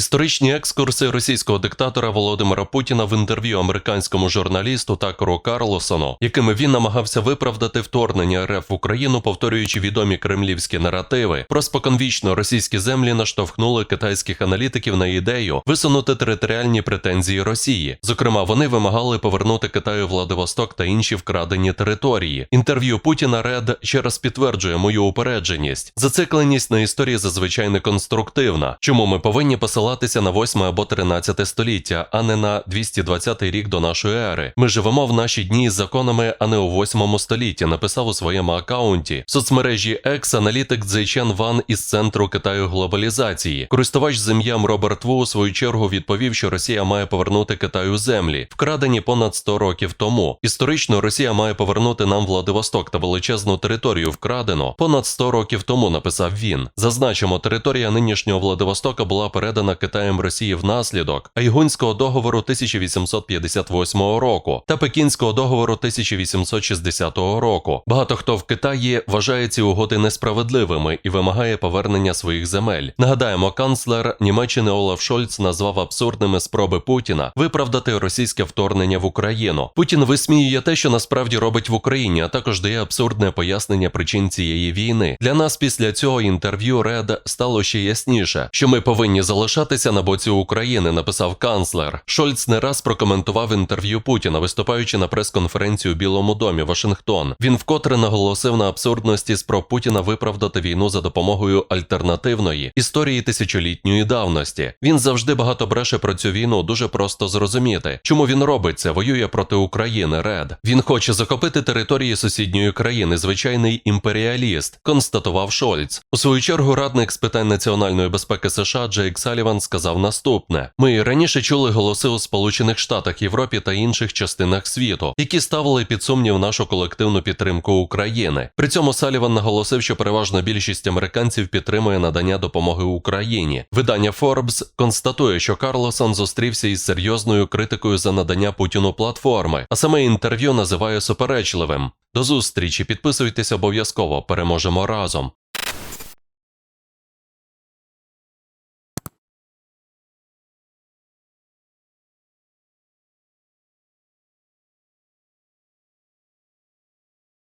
Історичні екскурси російського диктатора Володимира Путіна в інтерв'ю американському журналісту Такеру Карлосону, якими він намагався виправдати вторгнення РФ в Україну, повторюючи відомі кремлівські наративи, про споконвічно російські землі наштовхнули китайських аналітиків на ідею висунути територіальні претензії Росії. Зокрема, вони вимагали повернути Китаю Владивосток та інші вкрадені території. Інтерв'ю Путіна Ред ще раз підтверджує мою упередженість. Зацикленість на історії зазвичай не конструктивна. Чому ми повинні посилатися на 8 або 13 століття, а не на 220 рік до нашої ери? Ми живемо в наші дні з законами, а не у 8 столітті. Написав у своєму акаунті в соцмережі X аналітик Цзейчен Ван із центру Китаю глобалізації. Користувач зем'ям Роберт Ву у свою чергу відповів, що Росія має повернути Китаю землі, вкрадені понад 100 років тому. Історично Росія має повернути нам Владивосток та величезну територію вкрадено понад 100 років тому. Написав він. Зазначимо, територія нинішнього Владивостока була передана Китаєм Росії внаслідок Айгунського договору 1858 року та Пекінського договору 1860 року. Багато хто в Китаї вважає ці угоди несправедливими і вимагає повернення своїх земель. Нагадаємо, канцлер Німеччини Олаф Шольц назвав абсурдними спроби Путіна виправдати російське вторгнення в Україну. Путін висміює те, що насправді робить в Україні, а також дає абсурдне пояснення причин цієї війни. Для нас після цього інтерв'ю Ред стало ще ясніше, що ми повинні залишатися на боці України, написав канцлер. Шольц не раз прокоментував інтерв'ю Путіна, виступаючи на прес-конференції у Білому домі Вашингтон. Він вкотре наголосив на абсурдності спроб Путіна виправдати війну за допомогою альтернативної історії тисячолітньої давності. Він завжди багато бреше про цю війну. Дуже просто зрозуміти, чому він робить це, воює проти України. Ред він хоче захопити території сусідньої країни. Звичайний імперіаліст, констатував Шольц. У свою чергу радник з питань національної безпеки США Джейк Саліван сказав наступне: ми раніше чули голоси у Сполучених Штатах, Європі та інших частинах світу, які ставили під сумнів нашу колективну підтримку України. При цьому Саліван наголосив, що переважна більшість американців підтримує надання допомоги Україні. Видання Forbes констатує, що Карлосон зустрівся із серйозною критикою за надання Путіну платформи, а саме інтерв'ю називає суперечливим. До зустрічі, підписуйтесь обов'язково, переможемо разом.